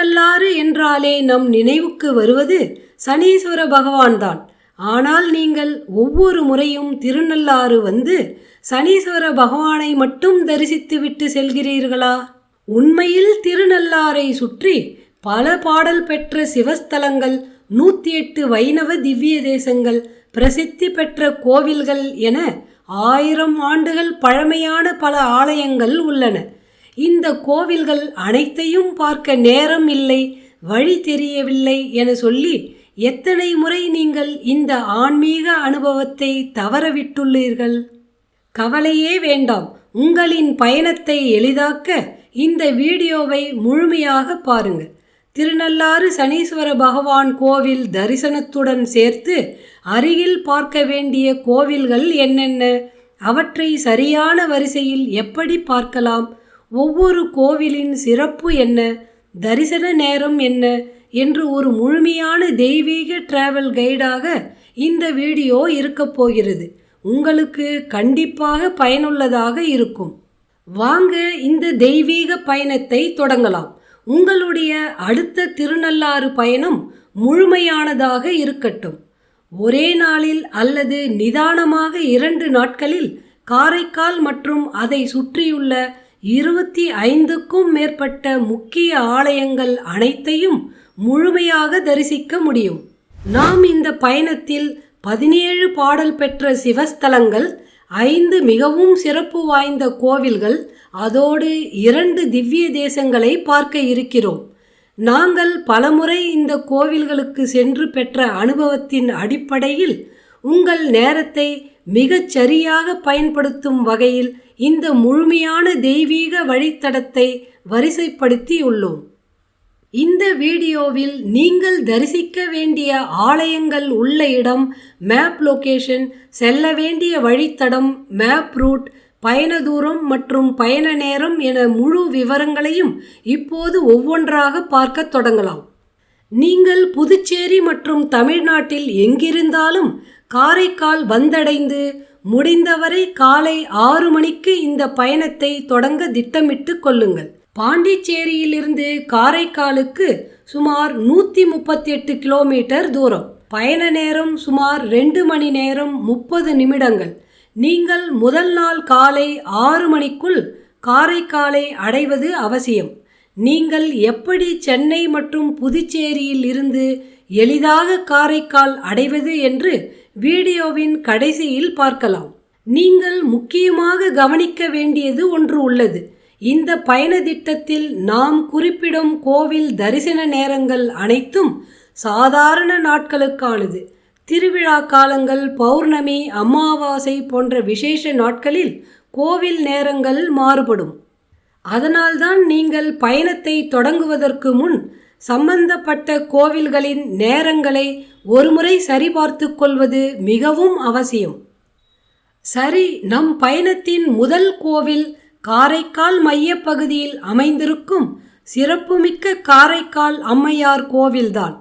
திருநள்ளாறு என்றாலே நம் நினைவுக்கு வருவது சனீஸ்வர பகவான்தான். ஆனால் நீங்கள் ஒவ்வொரு முறையும் திருநள்ளாறு வந்து சனீஸ்வர பகவானை மட்டும் தரிசித்துவிட்டு செல்கிறீர்களா? உண்மையில் திருநள்ளாரை சுற்றி பல பாடல் பெற்ற சிவஸ்தலங்கள் நூற்றி எட்டு வைணவ திவ்ய தேசங்கள் பிரசித்தி பெற்ற கோவில்கள் என ஆயிரம் ஆண்டுகள் பழமையான பல ஆலயங்கள் உள்ளன. இந்த கோவில்கள் அனைத்தையும் பார்க்க நேரம் இல்லை வழி தெரியவில்லை என சொல்லி எத்தனை முறை நீங்கள் இந்த ஆன்மீக அனுபவத்தை தவறவிட்டுள்ளீர்கள்? கவலையே வேண்டாம். உங்களின் பயணத்தை எளிதாக்க இந்த வீடியோவை முழுமையாக பாருங்க. திருநள்ளாறு சனீஸ்வர பகவான் கோவில் தரிசனத்துடன் சேர்த்து அருகில் பார்க்க வேண்டிய கோவில்கள் என்னென்ன? அவற்றை சரியான வரிசையில் எப்படி பார்க்கலாம்? ஒவ்வொரு கோவிலின் சிறப்பு என்ன? தரிசன நேரம் என்ன? என்று ஒரு முழுமையான தெய்வீக டிராவல் கைடாக இந்த வீடியோ இருக்கப் போகிறது. உங்களுக்கு கண்டிப்பாக பயனுள்ளதாக இருக்கும். வாங்க இந்த தெய்வீக பயணத்தை தொடங்கலாம். உங்களுடைய அடுத்த திருநள்ளாறு பயணம் முழுமையானதாக இருக்கட்டும். ஒரே நாளில் அல்லது நிதானமாக இரண்டு நாட்களில் காரைக்கால் மற்றும் அதை சுற்றியுள்ள இருபத்தி ஐந்துக்கும் மேற்பட்ட முக்கிய ஆலயங்கள் அனைத்தையும் முழுமையாக தரிசிக்க முடியும். நாம் இந்த பயணத்தில் பதினேழு பாடல் பெற்ற சிவஸ்தலங்கள் ஐந்து மிகவும் சிறப்பு வாய்ந்த கோவில்கள் அதோடு இரண்டு திவ்ய தேசங்களை பார்க்க இருக்கிறோம். நாங்கள் பலமுறை இந்த கோவில்களுக்கு சென்று பெற்ற அனுபவத்தின் அடிப்படையில் உங்கள் நேரத்தை மிகச் சரியாக பயன்படுத்தும் வகையில் இந்த முழுமையான தெய்வீக வழித்தடத்தை வரிசைப்படுத்தியுள்ளோம். இந்த வீடியோவில் நீங்கள் தரிசிக்க வேண்டிய ஆலயங்கள் உள்ள இடம் மேப் லொகேஷன் செல்ல வேண்டிய வழித்தடம் மேப் ரூட் பயண தூரம் மற்றும் பயண நேரம் என முழு விவரங்களையும் இப்போது ஒவ்வொன்றாக பார்க்க தொடங்கலாம். நீங்கள் புதுச்சேரி மற்றும் தமிழ்நாட்டில் எங்கிருந்தாலும் காரைக்கால் வந்தடைந்து முடிந்தவரை காலை ஆறு மணிக்கு இந்த பயணத்தை தொடங்க திட்டமிட்டு கொள்ளுங்கள். பாண்டிச்சேரியிலிருந்து காரைக்காலுக்கு சுமார் நூற்றி முப்பத்தி எட்டு கிலோமீட்டர் தூரம். பயண நேரம் சுமார் ரெண்டு மணி நேரம் முப்பது நிமிடங்கள். நீங்கள் முதல் நாள் காலை ஆறு மணிக்குள் காரைக்காலை அடைவது அவசியம். நீங்கள் எப்படி சென்னை மற்றும் புதுச்சேரியில் இருந்து எளிதாக காரைக்கால் அடைவது என்று வீடியோவின் கடைசியில் பார்க்கலாம். நீங்கள் முக்கியமாக கவனிக்க வேண்டியது ஒன்று உள்ளது. இந்த பயண திட்டத்தில் நாம் குறிப்பிடும் கோவில் தரிசன நேரங்கள் அனைத்தும் சாதாரண நாட்களுக்கானது. திருவிழா காலங்கள் பௌர்ணமி அமாவாசை போன்ற விசேஷ நாட்களில் கோவில் நேரங்கள் மாறுபடும். அதனால்தான் நீங்கள் பயணத்தை தொடங்குவதற்கு முன் சம்பந்தப்பட்ட கோவில்களின் நேரங்களை ஒருமுறை சரிபார்த்து கொள்வது மிகவும் அவசியம். சரி நம் பயணத்தின் முதல் கோவில் காரைக்கால் மையப்பகுதியில் அமைந்திருக்கும் சிறப்புமிக்க காரைக்கால் அம்மையார் கோவில்தான்.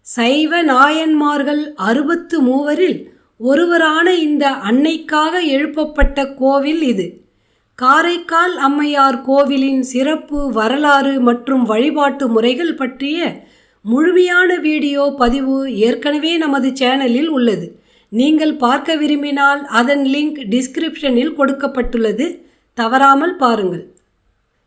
சைவ நாயன்மார்கள் அறுபத்து மூவரில் ஒருவரான இந்த அன்னைக்காக எழுப்பப்பட்ட கோவில் இது. காரைக்கால் அம்மையார் கோவிலின் சிறப்பு வரலாறு மற்றும் வழிபாட்டு முறைகள் பற்றிய முழுமையான வீடியோ பதிவு ஏற்கனவே நமது சேனலில் உள்ளது. நீங்கள் பார்க்க விரும்பினால் அதன் லிங்க் டிஸ்கிரிப்ஷனில் கொடுக்கப்பட்டுள்ளது. தவறாமல் பாருங்கள்.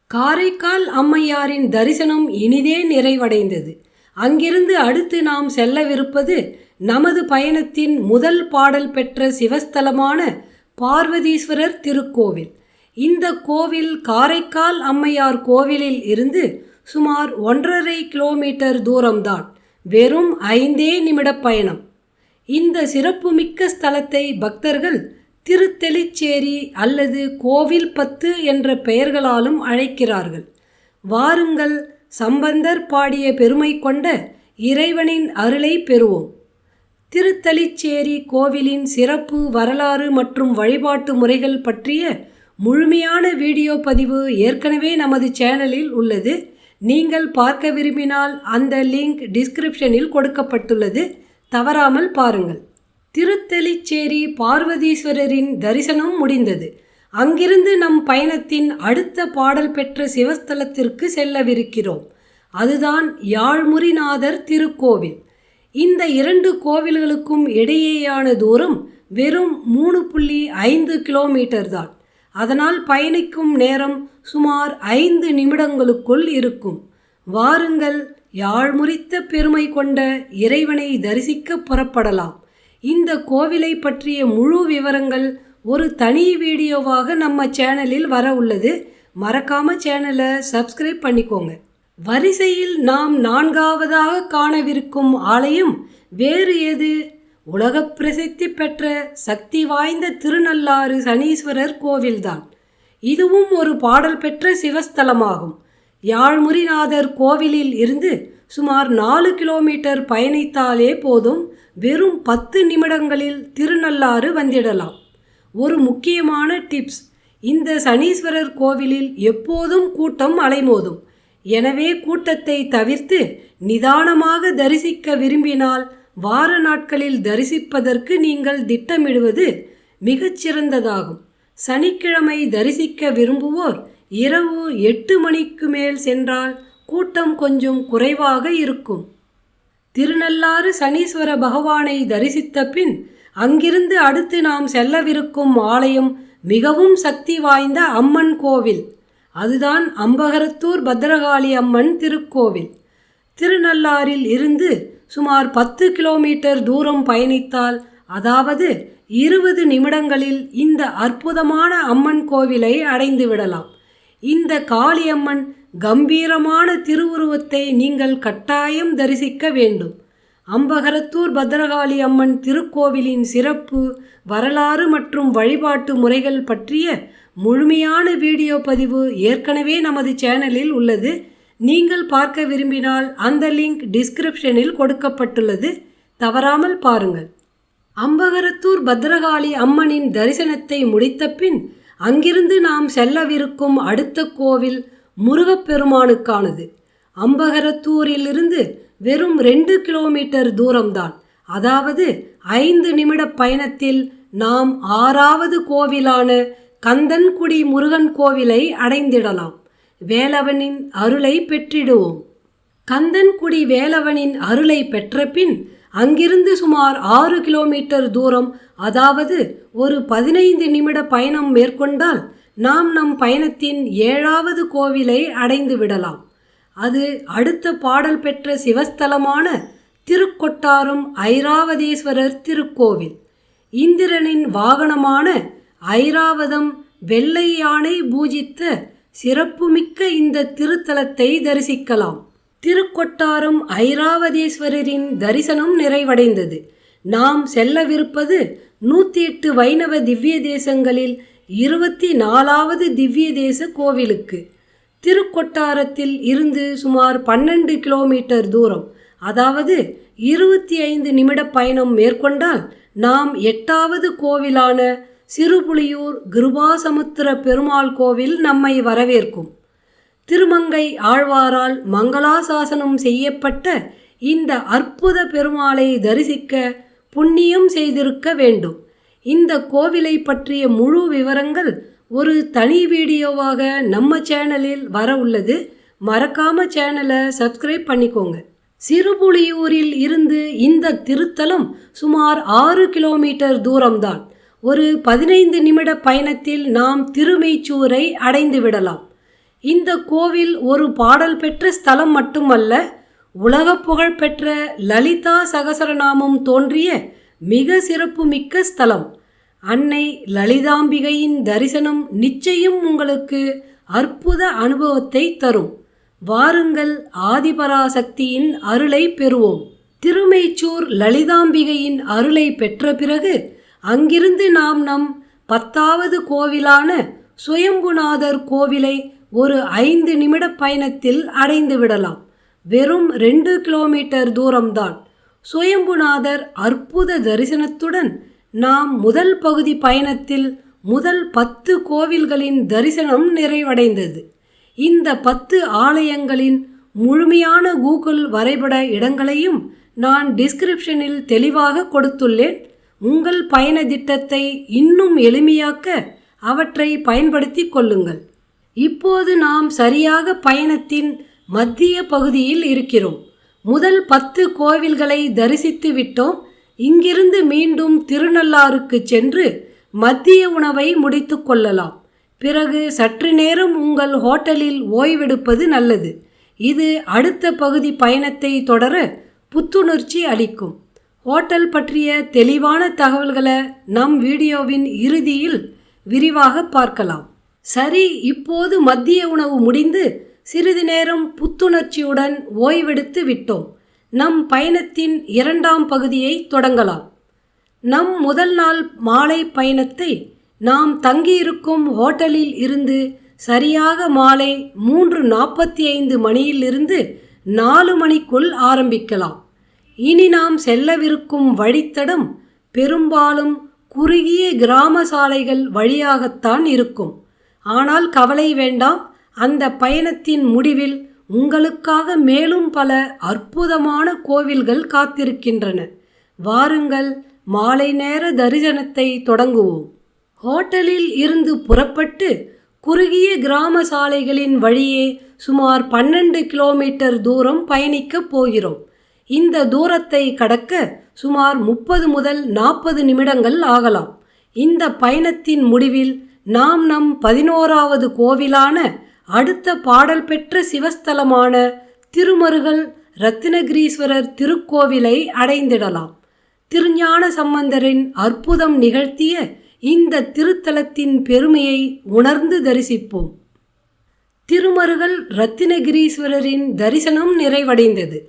காரைக்கால் அம்மையாரின் தரிசனம் இனிதே நிறைவடைந்தது. அங்கிருந்து அடுத்து நாம் செல்லவிருப்பது நமது பயணத்தின் முதல் பாடல் பெற்ற சிவஸ்தலமான பார்வதீஸ்வரர் திருக்கோவில். இந்த கோவில் காரைக்கால் அம்மையார் கோவிலில் இருந்து சுமார் ஒன்றரை கிலோமீட்டர் தூரம்தான். வெறும் ஐந்தே நிமிட பயணம். இந்த சிறப்புமிக்க ஸ்தலத்தை பக்தர்கள் திருத்தெளிச்சேரி அல்லது கோவில் பத்து என்ற பெயர்களாலும் அழைக்கிறார்கள். வாருங்கள் சம்பந்தர் பாடிய பெருமை கொண்ட இறைவனின் அருளை பெறுவோம். திருத்தளிச்சேரி கோவிலின் சிறப்பு வரலாறு மற்றும் வழிபாட்டு முறைகள் பற்றிய முழுமையான வீடியோ பதிவு ஏற்கனவே நமது சேனலில் உள்ளது. நீங்கள் பார்க்க விரும்பினால் அந்த லிங்க் டிஸ்கிரிப்ஷனில் கொடுக்கப்பட்டுள்ளது. தவறாமல் பாருங்கள். திருத்தெளிச்சேரி பார்வதீஸ்வரரின் தரிசனம் முடிந்தது. அங்கிருந்து நம் பயணத்தின் அடுத்த பாடல் பெற்ற சிவஸ்தலத்திற்கு செல்லவிருக்கிறோம். அதுதான் யாழ்முறிநாதர் திருக்கோவில். இந்த இரண்டு கோவில்களுக்கும் இடையேயான தூரம் வெறும் மூணு புள்ளி ஐந்து கிலோமீட்டர் தான். அதனால் பயணிக்கும் நேரம் சுமார் ஐந்து நிமிடங்களுக்குள் இருக்கும். வாருங்கள் யாழ்முறித்த பெருமை கொண்ட இறைவனை தரிசிக்க புறப்படலாம். இந்த கோவிலை பற்றிய முழு விவரங்கள் ஒரு தனி வீடியோவாக நம்ம சேனலில் வர உள்ளது. மறக்காம சேனலை சப்ஸ்கிரைப் பண்ணிக்கோங்க. வரிசையில் நாம் நான்காவதாக காணவிருக்கும் ஆலயம் வேறு எது? உலக பிரசித்தி பெற்ற சக்தி வாய்ந்த திருநள்ளாறு சனீஸ்வரர் கோவில்தான். இதுவும் ஒரு பாடல் பெற்ற சிவஸ்தலமாகும். யாழ்முறிநாதர் கோவிலில் இருந்து சுமார் நாலு கிலோமீட்டர் பயணித்தாலே போதும் வெறும் பத்து நிமிடங்களில் திருநள்ளாறு வந்திடலாம். ஒரு முக்கியமான டிப்ஸ் இந்த சனீஸ்வரர் கோவிலில் எப்போதும் கூட்டம் அலைமோதும். எனவே கூட்டத்தை தவிர்த்து நிதானமாக தரிசிக்க விரும்பினால் வார நாட்களில் தரிசிப்பதற்கு நீங்கள் திட்டமிடுவது மிகச்சிறந்ததாகும். சனிக்கிழமை தரிசிக்க விரும்புவோர் இரவு எட்டு மணிக்கு மேல் சென்றால் கூட்டம் கொஞ்சம் குறைவாக இருக்கும். திருநள்ளாறு சனீஸ்வர பகவானை தரிசித்த பின் அங்கிருந்து அடுத்து நாம் செல்லவிருக்கும் ஆலயம் மிகவும் சக்தி வாய்ந்த அம்மன் கோவில். அதுதான் அம்பகரத்தூர் பத்ரகாளி அம்மன் திருக்கோவில். திருநள்ளாறில் இருந்து சுமார் பத்து கிலோமீட்டர் தூரம் பயணித்தால் அதாவது இருபது நிமிடங்களில் இந்த அற்புதமான அம்மன் கோவிலை அடைந்து விடலாம். இந்த காளியம்மன் கம்பீரமான திருவுருவத்தை நீங்கள் கட்டாயம் தரிசிக்க வேண்டும். அம்பகரத்தூர் பத்ரகாளி அம்மன் திருக்கோவிலின் சிறப்பு வரலாறு மற்றும் வழிபாட்டு முறைகள் பற்றிய முழுமையான வீடியோ பதிவு ஏற்கனவே நமது சேனலில் உள்ளது. நீங்கள் பார்க்க விரும்பினால் அந்த லிங்க் டிஸ்கிரிப்ஷனில் கொடுக்கப்பட்டுள்ளது. தவறாமல் பாருங்கள். அம்பகரத்தூர் பத்ரகாளி அம்மனின் தரிசனத்தை முடித்த பின் அங்கிருந்து நாம் செல்லவிருக்கும் அடுத்த கோவில் முருகப்பெருமானுக்கானது. அம்பகரத்தூரிலிருந்து வெறும் ரெண்டு கிலோமீட்டர் தூரம்தான். அதாவது ஐந்து நிமிட பயணத்தில் நாம் ஆறாவது கோவிலான கந்தன்குடி முருகன் கோவிலை அடைந்திடலாம். வேலவனின் அருளை பெற்றிடுவோம். கந்தன்குடி வேலவனின் அருளை பெற்ற பின் அங்கிருந்து சுமார் ஆறு கிலோமீட்டர் தூரம் அதாவது ஒரு பதினைந்து நிமிட பயணம் மேற்கொண்டால் நாம் நம் பயணத்தின் ஏழாவது கோவிலை அடைந்து விடலாம். அது அடுத்த பாடல் பெற்ற சிவஸ்தலமான திருக்கொட்டாரம் ஐராவதீஸ்வரர் திருக்கோவில். இந்திரனின் வாகனமான ஐராவதம் வெள்ளை யானை பூஜித்த சிறப்புமிக்க இந்த திருத்தலத்தை தரிசிக்கலாம். திருக்கொட்டாரம் ஐராவதீஸ்வரரின் தரிசனம் நிறைவடைந்தது. நாம் செல்லவிருப்பது நூற்றி எட்டு வைணவ திவ்ய தேசங்களில் இருபத்தி நாலாவது திவ்ய தேச கோவிலுக்கு. திருக்கொட்டாரத்தில் இருந்து சுமார் பன்னெண்டு கிலோமீட்டர் தூரம். அதாவது இருபத்தி ஐந்து நிமிட பயணம் மேற்கொண்டால் நாம் எட்டாவது கோவிலான சிறுபுலியூர் கிருபாசமுத்திர பெருமாள் கோவில் நம்மை வரவேற்கும். திருமங்கை ஆழ்வாரால் மங்களாசாசனம் செய்யப்பட்ட இந்த அற்புத பெருமாளை தரிசிக்க புண்ணியம் செய்திருக்க வேண்டும். இந்த கோவிலை பற்றிய முழு விவரங்கள் ஒரு தனி வீடியோவாக நம்ம சேனலில் வர உள்ளது. மறக்காம சேனலை சப்ஸ்கிரைப் பண்ணிக்கோங்க. சிறுபுலியூரில் இருந்து இந்த திருத்தலம் சுமார் ஆறு கிலோமீட்டர் தூரம்தான். ஒரு பதினைந்து நிமிட பயணத்தில் நாம் திருமெய்ச்சூரை அடைந்து விடலாம். இந்த கோவில் ஒரு பாடல் பெற்ற ஸ்தலம் மட்டுமல்ல உலக புகழ் பெற்ற லலிதா சகசரநாமம் தோன்றிய மிக சிறப்புமிக்க ஸ்தலம். அன்னை லலிதாம்பிகையின் தரிசனம் நிச்சயம் உங்களுக்கு அற்புத அனுபவத்தை தரும். வாருங்கள் ஆதிபராசக்தியின் அருளை பெறுவோம். திருமைச்சூர் லலிதாம்பிகையின் அருளை பெற்ற பிறகு அங்கிருந்து நாம் நம் பத்தாவது கோவிலான சுயம்புநாதர் கோவிலை ஒரு ஐந்து நிமிட பயணத்தில் அடைந்து விடலாம். வெறும் ரெண்டு கிலோமீட்டர் தூரம்தான். சுயம்புநாதர் அற்புத தரிசனத்துடன் நாம் முதல் பகுதி பயணத்தில் முதல் பத்து கோவில்களின் தரிசனம் நிறைவடைந்தது. இந்த பத்து ஆலயங்களின் முழுமையான கூகுள் வரைபட இடங்களையும் நான் டிஸ்கிரிப்ஷனில் தெளிவாக கொடுத்துள்ளேன். உங்கள் பயண திட்டத்தை இன்னும் எளிமையாக்க அவற்றை பயன்படுத்தி கொள்ளுங்கள். இப்போது நாம் சரியாக பயணத்தின் மத்திய பகுதியில் இருக்கிறோம். முதல் பத்து கோவில்களை தரிசித்து விட்டோம். இங்கிருந்து மீண்டும் திருநள்ளாருக்கு சென்று மத்திய உணவை முடித்து கொள்ளலாம். பிறகு சற்று நேரம் உங்கள் ஹோட்டலில் ஓய்வெடுப்பது நல்லது. இது அடுத்த பகுதி பயணத்தை தொடர புத்துணர்ச்சி அளிக்கும். ஹோட்டல் பற்றிய தெளிவான தகவல்களை நம் வீடியோவின் இறுதியில் விரிவாக பார்க்கலாம். சரி இப்போது மத்திய உணவு முடிந்து சிறிது நேரம் புத்துணர்ச்சியுடன் ஓய்வெடுத்து விட்டோம். நம் பயணத்தின் இரண்டாம் பகுதியை தொடங்கலாம். நம் முதல் நாள் மாலை பயணத்தை நாம் தங்கியிருக்கும் ஹோட்டலில் இருந்து சரியாக மாலை மூன்று நாற்பத்தி ஐந்து மணியிலிருந்து நாலு மணிக்குள் ஆரம்பிக்கலாம். இனி நாம் செல்லவிருக்கும் வழித்தடம் பெரும்பாலும் குறுகிய கிராம சாலைகள் வழியாகத்தான் இருக்கும். ஆனால் கவலை வேண்டாம் அந்த பயணத்தின் முடிவில் உங்களுக்காக மேலும் பல அற்புதமான கோவில்கள் காத்திருக்கின்றன. வாருங்கள் மாலை நேர தரிசனத்தை தொடங்குவோம். ஹோட்டலில் இருந்து புறப்பட்டு குறுகிய கிராம சாலைகளின் வழியே சுமார் பன்னெண்டு கிலோமீட்டர் தூரம் பயணிக்கப் போகிறோம். இந்த தூரத்தை கடக்க சுமார் முப்பது முதல் நாற்பது நிமிடங்கள் ஆகலாம். இந்த பயணத்தின் முடிவில் நாம் நம் பதினோராவது கோவிலான அடுத்த பாடல் பெற்ற சிவஸ்தலமான திருமருகல் ரத்தினகிரீஸ்வரர் திருக்கோவிலை அடைந்திடலாம். திருஞான சம்பந்தரின் அற்புதம் நிகழ்த்திய இந்த திருத்தலத்தின் பெருமையை உணர்ந்து தரிசிப்போம். திருமருகல் ரத்தினகிரீஸ்வரரின் தரிசனம் நிறைவடைந்தது.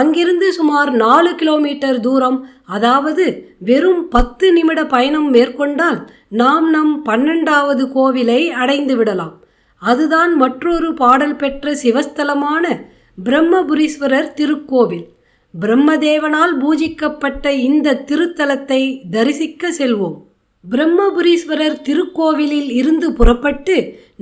அங்கிருந்து சுமார் நாலு கிலோமீட்டர் தூரம். அதாவது வெறும் பத்து நிமிட பயணம் மேற்கொண்டால் நாம் நம் பன்னெண்டாவது கோவிலை அடைந்து விடலாம். அதுதான் மற்றொரு பாடல் பெற்ற சிவஸ்தலமான பிரம்மபுரீஸ்வரர் திருக்கோவில். பிரம்மதேவனால் பூஜிக்கப்பட்ட இந்த திருத்தலத்தை தரிசிக்க செல்வோம். பிரம்மபுரீஸ்வரர் திருக்கோவிலில் இருந்து புறப்பட்டு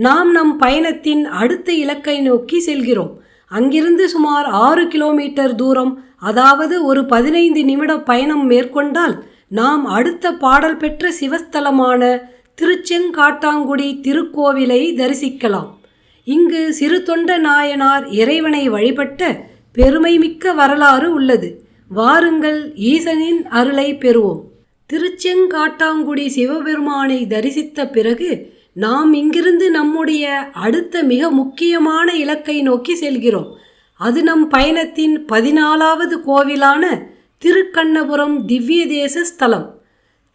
நாம் நம் பயணத்தின் அடுத்த இலக்கை நோக்கி செல்கிறோம். அங்கிருந்து சுமார் ஆறு கிலோமீட்டர் தூரம். அதாவது ஒரு பதினைந்து நிமிட பயணம் மேற்கொண்டால் நாம் அடுத்த பாடல் பெற்ற சிவஸ்தலமான திருச்செங்காட்டாங்குடி திருக்கோவிலை தரிசிக்கலாம். இங்கு சிறு தொண்ட நாயனார் இறைவனை வழிபட்ட பெருமைமிக்க வரலாறு உள்ளது. வாருங்கள் ஈசனின் அருளை பெறுவோம். திருச்செங்காட்டாங்குடி சிவபெருமானை தரிசித்த பிறகு நாம் இங்கிருந்து நம்முடைய அடுத்த மிக முக்கியமான இலக்கை நோக்கி செல்கிறோம். அது நம் பயணத்தின் பதினாலாவது கோவிலான திருக்கண்ணபுரம் திவ்ய தேச ஸ்தலம்.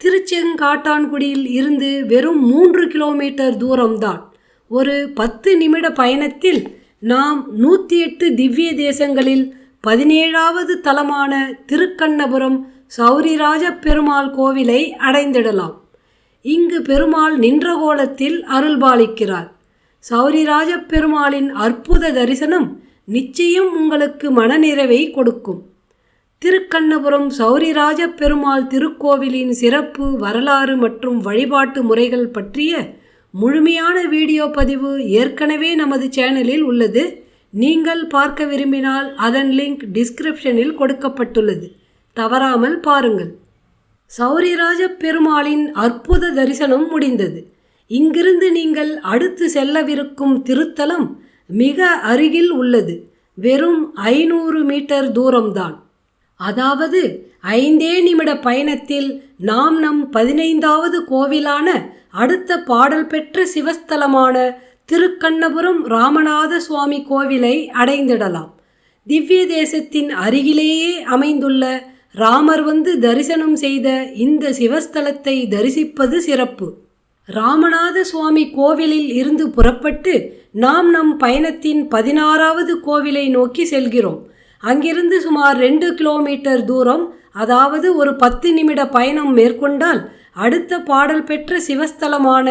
திருச்செங்காட்டான்குடியில் இருந்து வெறும் மூன்று கிலோமீட்டர் தூரம்தான். ஒரு பத்து நிமிட பயணத்தில் நாம் நூற்றி எட்டு திவ்ய தேசங்களில் பதினேழாவது தலமான திருக்கண்ணபுரம் சௌரிராஜ பெருமாள் கோவிலை அடைந்திடலாம். இங்கு பெருமாள் நின்ற கோலத்தில் அருள்பாலிக்கிறார். சௌரிராஜ பெருமாளின் அற்புத தரிசனம் நிச்சயம் உங்களுக்கு மனநிறைவை கொடுக்கும். திருக்கண்ணபுரம் சௌரிராஜ பெருமாள் திருக்கோவிலின் சிறப்பு வரலாறு மற்றும் வழிபாட்டு முறைகள் பற்றிய முழுமையான வீடியோ பதிவு ஏற்கனவே நமது சேனலில் உள்ளது. நீங்கள் பார்க்க விரும்பினால் அதன் லிங்க் டிஸ்கிரிப்ஷனில் கொடுக்கப்பட்டுள்ளது. தவறாமல் பாருங்கள். சௌரிராஜ பெருமாளின் அற்புத தரிசனம் முடிந்தது. இங்கிருந்து நீங்கள் அடுத்து செல்லவிருக்கும் திருத்தலம் மிக அருகில் உள்ளது. வெறும் ஐநூறு மீட்டர் தூரம்தான். அதாவது ஐந்தே நிமிட பயணத்தில் நாம் நம் பதினைந்தாவது கோவிலான அடுத்த பாடல் பெற்ற சிவஸ்தலமான திருக்கண்ணபுரம் ராமநாத சுவாமி கோவிலை அடைந்திடலாம். திவ்ய தேசத்தின் அருகிலேயே அமைந்துள்ள ராமர் வந்து தரிசனம் செய்த இந்த சிவஸ்தலத்தை தரிசிப்பது சிறப்பு. ராமநாத சுவாமி கோவிலில் இருந்து புறப்பட்டு நாம் நம் பயணத்தின் பதினாறாவது கோவிலை நோக்கி செல்கிறோம். அங்கிருந்து சுமார் ரெண்டு கிலோமீட்டர் தூரம் அதாவது ஒரு பத்து நிமிட பயணம் மேற்கொண்டால் அடுத்த பாடல் பெற்ற சிவஸ்தலமான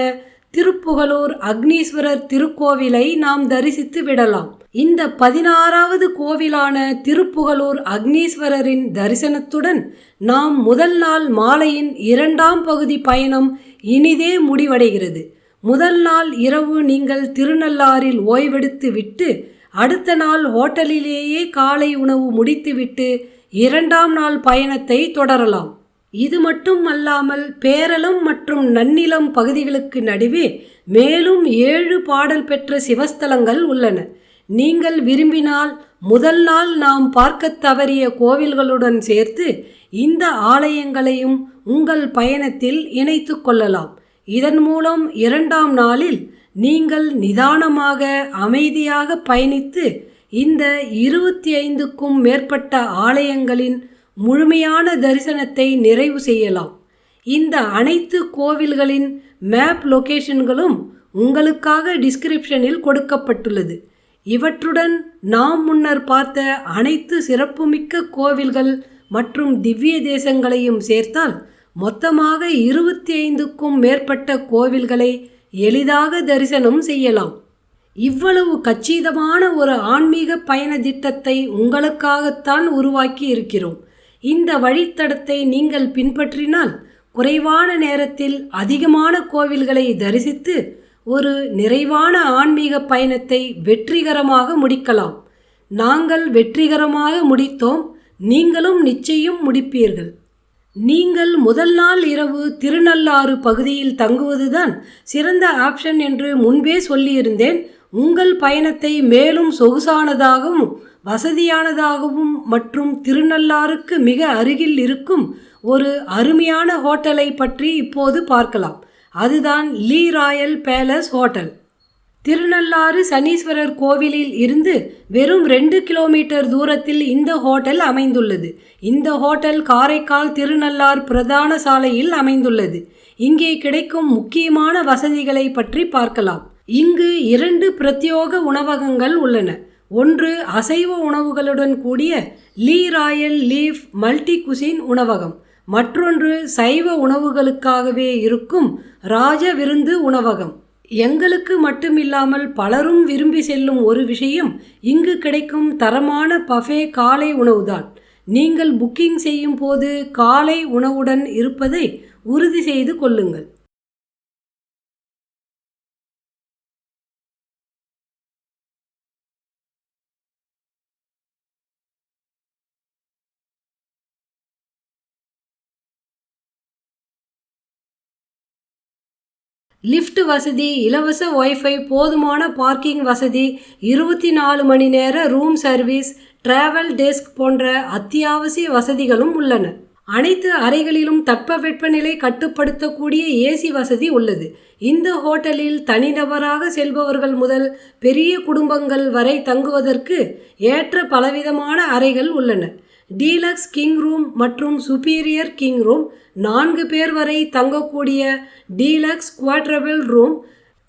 திருப்புகலூர் அக்னீஸ்வரர் திருக்கோவிலை நாம் தரிசித்து விடலாம். இந்த பதினாறாவது கோவிலான திருப்புகலூர் அக்னீஸ்வரரின் தரிசனத்துடன் நாம் முதல் நாள் மாலையின் இரண்டாம் பகுதி பயணம் இனிதே முடிவடைகிறது. முதல் நாள் இரவு நீங்கள் திருநள்ளாறில் ஓய்வெடுத்து விட்டு அடுத்த நாள் ஹோட்டலிலேயே காலை உணவு முடித்துவிட்டு இரண்டாம் நாள் பயணத்தை தொடரலாம். இது மட்டும் அல்லாமல் பேரளம் மற்றும் நன்னிலம் பகுதிகளுக்கு நடுவே மேலும் ஏழு பாடல் பெற்ற சிவஸ்தலங்கள் உள்ளன. நீங்கள் விரும்பினால் முதல் நாள் நாம் பார்க்கத் தவறிய கோவில்களுடன் சேர்த்து இந்த ஆலயங்களையும் உங்கள் பயணத்தில் இணைத்து கொள்ளலாம். இதன் மூலம் இரண்டாம் நாளில் நீங்கள் நிதானமாக அமைதியாக பயணித்து இந்த இருபத்தி ஐந்துக்கும் மேற்பட்ட ஆலயங்களின் முழுமையான தரிசனத்தை நிறைவு செய்யலாம். இந்த அனைத்து கோவில்களின் மேப் லொகேஷன்களும் உங்களுக்காக டிஸ்கிரிப்ஷனில் கொடுக்கப்பட்டுள்ளது. இவற்றுடன் நாம் முன்னர் பார்த்த அனைத்து சிறப்புமிக்க கோவில்கள் மற்றும் திவ்ய தேசங்களையும் சேர்த்தால் மொத்தமாக இருபத்தி ஐந்துக்கும் மேற்பட்ட கோவில்களை எளிதாக தரிசனம் செய்யலாம். இவ்வளவு கச்சிதமான ஒரு ஆன்மீக பயண திட்டத்தை உங்களுக்காகத்தான் உருவாக்கி இருக்கிறோம். இந்த வழித்தடத்தை நீங்கள் பின்பற்றினால் குறைவான நேரத்தில் அதிகமான கோவில்களை தரிசித்து ஒரு நிறைவான ஆன்மீக பயணத்தை வெற்றிகரமாக முடிக்கலாம். நாங்கள் வெற்றிகரமாக முடித்தோம். நீங்களும் நிச்சயம் முடிப்பீர்கள். நீங்கள் முதல் நாள் இரவு திருநள்ளாறு பகுதியில் தங்குவதுதான் சிறந்த ஆப்ஷன் என்று முன்பே சொல்லியிருந்தேன். உங்கள் பயணத்தை மேலும் சொகுசானதாகவும் வசதியானதாகவும் மற்றும் திருநள்ளாறுக்கு மிக அருகில் இருக்கும் ஒரு அருமையான ஹோட்டலை பற்றி இப்போது பார்க்கலாம். அதுதான் Le Royal Palace hotel. Thirunallar Saneeswarar கோவிலில் இருந்து வெறும் ரெண்டு கிலோமீட்டர் தூரத்தில் இந்த ஹோட்டல் அமைந்துள்ளது. இந்த ஹோட்டல் காரைக்கால் திருநள்ளார் பிரதான சாலையில் அமைந்துள்ளது. இங்கே கிடைக்கும் முக்கியமான வசதிகளை பற்றி பார்க்கலாம். இங்கு இரண்டு பிரத்யோக உணவகங்கள் உள்ளன. ஒன்று அசைவ உணவுகளுடன் கூடிய Le Royal Leaf multi cuisine உணவகம். மற்றொன்று சைவ உணவுகளுக்காகவே இருக்கும் ராஜ விருந்து உணவகம். எங்களுக்கு மட்டுமில்லாமல் பலரும் விரும்பி செல்லும் ஒரு விஷயம் இங்கு கிடைக்கும் தரமான பஃபே காலை உணவுதான். நீங்கள் புக்கிங் செய்யும் போது காலை உணவுடன் இருப்பதை உறுதி செய்து கொள்ளுங்கள். லிஃப்ட் வசதி இலவச ஒய்ஃபை போதுமான பார்க்கிங் வசதி இருபத்தி நாலு மணி நேர ரூம் சர்வீஸ் டிராவல் டெஸ்க் போன்ற அத்தியாவசிய வசதிகளும் உள்ளன. அனைத்து அறைகளிலும் தட்பவெப்பநிலை கட்டுப்படுத்தக்கூடிய ஏசி வசதி உள்ளது. இந்த ஹோட்டலில் தனிநபராக செல்பவர்கள் முதல் பெரிய குடும்பங்கள் வரை தங்குவதற்கு ஏற்ற பலவிதமான அறைகள் உள்ளன. டீலக்ஸ் கிங் ரூம் மற்றும் சுப்பீரியர் கிங் ரூம் நான்கு பேர் வரை தங்கக்கூடிய deluxe quadruple room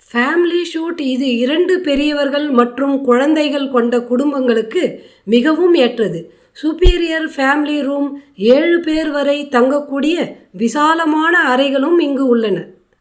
family suite இது இரண்டு பெரியவர்கள் மற்றும் குழந்தைகள் கொண்ட குடும்பங்களுக்கு மிகவும் ஏற்றது. சுப்பீரியர் ஃபேமிலி ரூம் ஏழு பேர் வரை தங்கக்கூடிய விசாலமான அறைகளும் இங்கு உள்ளன.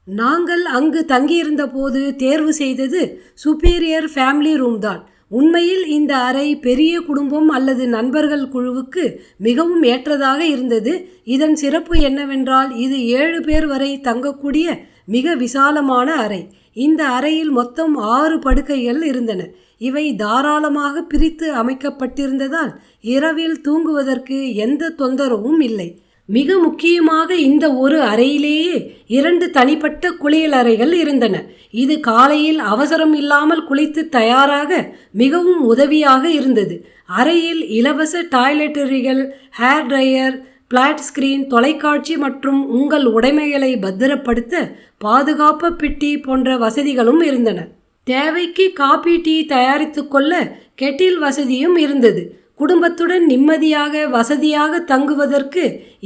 நாங்கள் அங்கு தங்கியிருந்த போது தேர்வு செய்தது சுப்பீரியர் ஃபேமிலி ரூம் தான் உண்மையில் இந்த அறை பெரிய குடும்பம் அல்லது நண்பர்கள் குழுவுக்கு மிகவும் ஏற்றதாக இருந்தது. இதன் சிறப்பு என்னவென்றால் இது ஏழு பேர் வரை தங்கக்கூடிய மிக விசாலமான அறை. இந்த அறையில் மொத்தம் ஆறு படுக்கைகள் இருந்தன. இவை தாராளமாக பிரித்து அமைக்கப்பட்டிருந்ததால் இரவில் தூங்குவதற்கு எந்த தொந்தரவும் இல்லை. மிக முக்கியமாக இந்த ஒரு அறையிலேயே இரண்டு தனிப்பட்ட குளியல் அறைகள் இருந்தன. இது காலையில் அவசரம் இல்லாமல் குளித்து தயாராக மிகவும் உதவியாக இருந்தது. அறையில் இலவச டாய்லெட்டரிகள் ஹேர் ட்ரையர் பிளாட் ஸ்கிரீன் தொலைக்காட்சி மற்றும் உங்கள் உடைமைகளை பத்திரப்படுத்த பாதுகாப்பு பெட்டி போன்ற வசதிகளும் இருந்தன. தேவைக்கு காபி டீ தயாரித்து கொள்ள கெட்டில் வசதியும் இருந்தது. குடும்பத்துடன் நிம்மதியாக வசதியாக தங்குவதற்கு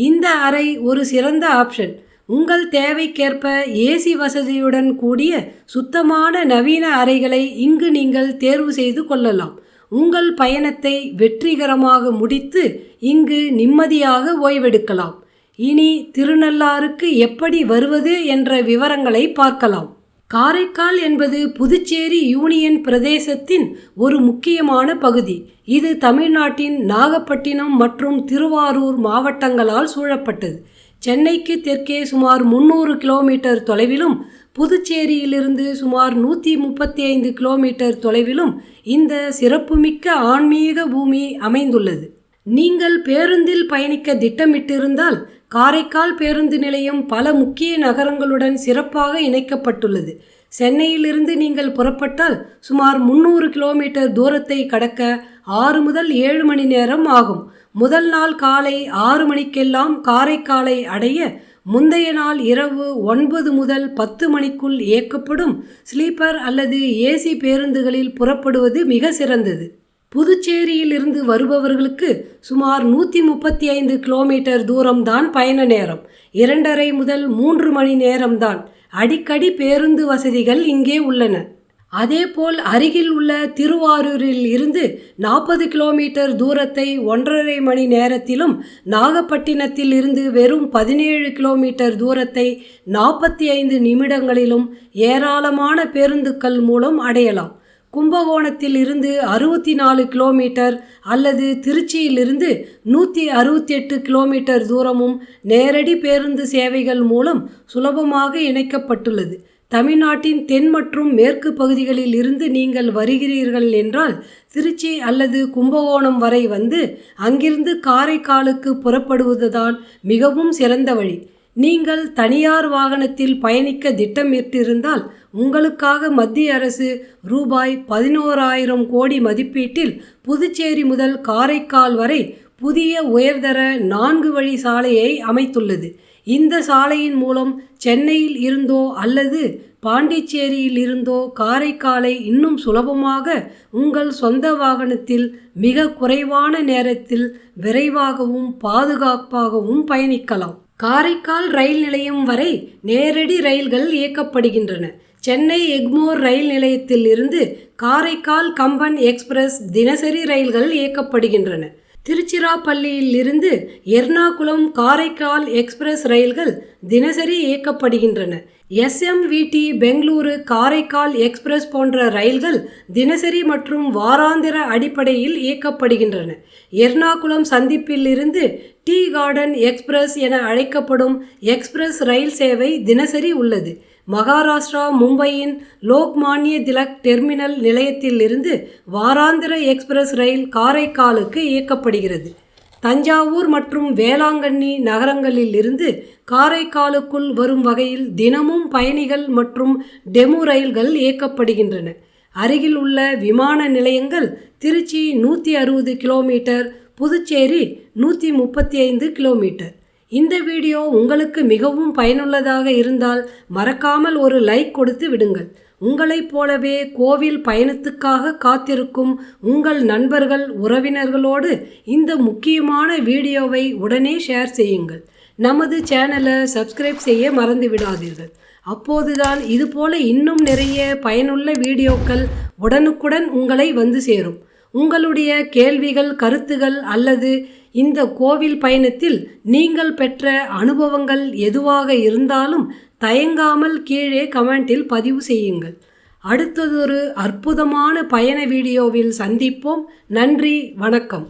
இந்த அறை ஒரு சிறந்த ஆப்ஷன். உங்கள் தேவைக்கேற்ப ஏசி வசதியுடன் கூடிய சுத்தமான நவீன அறைகளை இங்கு நீங்கள் தேர்வு செய்து கொள்ளலாம். உங்கள் பயணத்தை வெற்றிகரமாக முடித்து இங்கு நிம்மதியாக ஓய்வெடுக்கலாம். இனி திருநள்ளாறுக்கு எப்படி வருவது என்ற விவரங்களை பார்க்கலாம். காரைக்கால் என்பது புதுச்சேரி யூனியன் பிரதேசத்தின் ஒரு முக்கியமான பகுதி. இது தமிழ்நாட்டின் நாகப்பட்டினம் மற்றும் திருவாரூர் மாவட்டங்களால் சூழப்பட்டது. சென்னைக்கு தெற்கே சுமார் முந்நூறு கிலோமீட்டர் தொலைவிலும் புதுச்சேரியிலிருந்து சுமார் நூற்றி முப்பத்தி ஐந்து கிலோமீட்டர் தொலைவிலும் இந்த சிறப்புமிக்க ஆன்மீக பூமி அமைந்துள்ளது. நீங்கள் பேருந்தில் பயணிக்க திட்டமிட்டிருந்தால் காரைக்கால் பேருந்து நிலையம் பல முக்கிய நகரங்களுடன் சிறப்பாக இணைக்கப்பட்டுள்ளது. சென்னையிலிருந்து நீங்கள் புறப்பட்டால் சுமார் முந்நூறு கிலோமீட்டர் தூரத்தை கடக்க ஆறு முதல் ஏழு மணி நேரம் ஆகும். முதல் நாள் காலை ஆறு மணிக்கெல்லாம் காரைக்காலை அடைய முந்தைய நாள் இரவு ஒன்பது முதல் பத்து மணிக்குள் இயக்கப்படும் ஸ்லீப்பர் அல்லது ஏசி பேருந்துகளில் புறப்படுவது மிக சிறந்தது. புதுச்சேரியில் இருந்து வருபவர்களுக்கு சுமார் நூற்றி முப்பத்தி ஐந்து கிலோமீட்டர் தூரம்தான் பயண நேரம். இரண்டரை முதல் மூன்று மணி நேரம்தான். அடிக்கடி பேருந்து வசதிகள் இங்கே உள்ளன. அதேபோல் அருகில் உள்ள திருவாரூரில் இருந்து நாற்பது கிலோமீட்டர் தூரத்தை ஒன்றரை மணி நேரத்திலும் நாகப்பட்டினத்தில் இருந்து வெறும் பதினேழு கிலோமீட்டர் தூரத்தை நாற்பத்தி ஐந்து நிமிடங்களிலும் ஏராளமான பேருந்துக்கள் மூலம் அடையலாம். கும்பகோணத்தில் இருந்து அறுபத்தி நாலு கிலோமீட்டர் அல்லது திருச்சியிலிருந்து நூற்றி அறுபத்தி எட்டு கிலோமீட்டர் தூரமும் நேரடி பேருந்து சேவைகள் மூலம் சுலபமாக இணைக்கப்பட்டுள்ளது. தமிழ்நாட்டின் தென் மற்றும் மேற்கு பகுதிகளில் இருந்து நீங்கள் வருகிறீர்கள் என்றால் திருச்சி அல்லது கும்பகோணம் வரை வந்து அங்கிருந்து காரைக்காலுக்கு புறப்படுவதுதான் மிகவும் சிறந்த வழி. நீங்கள் தனியார் வாகனத்தில் பயணிக்க திட்டமிட்டிருந்தால் உங்களுக்காக மத்திய அரசு ரூபாய் பதினோராயிரம் கோடி மதிப்பீட்டில் புதுச்சேரி முதல் காரைக்கால் வரை புதிய உயர்தர நான்கு வழி சாலையை அமைத்துள்ளது. இந்த சாலையின் மூலம் சென்னையில் இருந்தோ அல்லது பாண்டிச்சேரியில் இருந்தோ காரைக்காலை இன்னும் சுலபமாக உங்கள் சொந்த வாகனத்தில் மிக குறைவான நேரத்தில் விரைவாகவும் பாதுகாப்பாகவும் பயணிக்கலாம். காரைக்கால் ரயில் நிலையம் வரை நேரடி ரயில்கள் இயக்கப்படுகின்றன. சென்னை எக்மோர் ரயில் நிலையத்தில் இருந்து காரைக்கால் கம்பன் எக்ஸ்பிரஸ் தினசரி ரயில்கள் இயக்கப்படுகின்றன. திருச்சிராப்பள்ளியில் இருந்து எர்ணாகுளம் காரைக்கால் எக்ஸ்பிரஸ் ரயில்கள் தினசரி இயக்கப்படுகின்றன. எஸ்எம்விடி பெங்களூரு காரைக்கால் எக்ஸ்பிரஸ் போன்ற ரயில்கள் தினசரி மற்றும் வாராந்திர அடிப்படையில் இயக்கப்படுகின்றன. எர்ணாகுளம் சந்திப்பிலிருந்து டீ கார்டன் எக்ஸ்பிரஸ் என அழைக்கப்படும் எக்ஸ்பிரஸ் ரயில் சேவை தினசரி உள்ளது. மகாராஷ்டிரா மும்பையின் லோக்மானிய திலக் டெர்மினல் நிலையத்திலிருந்து வாராந்திர எக்ஸ்பிரஸ் ரயில் காரைக்காலுக்கு இயக்கப்படுகிறது. தஞ்சாவூர் மற்றும் வேளாங்கண்ணி நகரங்களில் இருந்து காரைக்காலுக்குள் வரும் வகையில் தினமும் பயணிகள் மற்றும் டெமு ரயில்கள் இயக்கப்படுகின்றன. அருகில் உள்ள விமான நிலையங்கள் திருச்சி நூற்றி அறுபது கிலோமீட்டர் புதுச்சேரி நூற்றி முப்பத்தி ஐந்து கிலோமீட்டர். இந்த வீடியோ உங்களுக்கு மிகவும் பயனுள்ளதாக இருந்தால் மறக்காமல் ஒரு லைக் கொடுத்து விடுங்கள். உங்களைப் போலவே கோவில் பயணத்துக்காக காத்திருக்கும் உங்கள் நண்பர்கள் உறவினர்களோடு இந்த முக்கியமான வீடியோவை உடனே ஷேர் செய்யுங்கள். நமது சேனலை சப்ஸ்கிரைப் செய்ய மறந்து விடாதீர்கள் அப்போதுதான் இதுபோல இன்னும் நிறைய பயனுள்ள வீடியோக்கள் உடனுக்குடன் உங்களை வந்து சேரும். உங்களுடைய கேள்விகள் கருத்துகள் அல்லது இந்த கோவில் பயணத்தில் நீங்கள் பெற்ற அனுபவங்கள் எதுவாக இருந்தாலும் தயங்காமல் கீழே கமெண்டில் பதிவு செய்யுங்கள். அடுத்ததொரு அற்புதமான பயண வீடியோவில் சந்திப்போம். நன்றி வணக்கம்.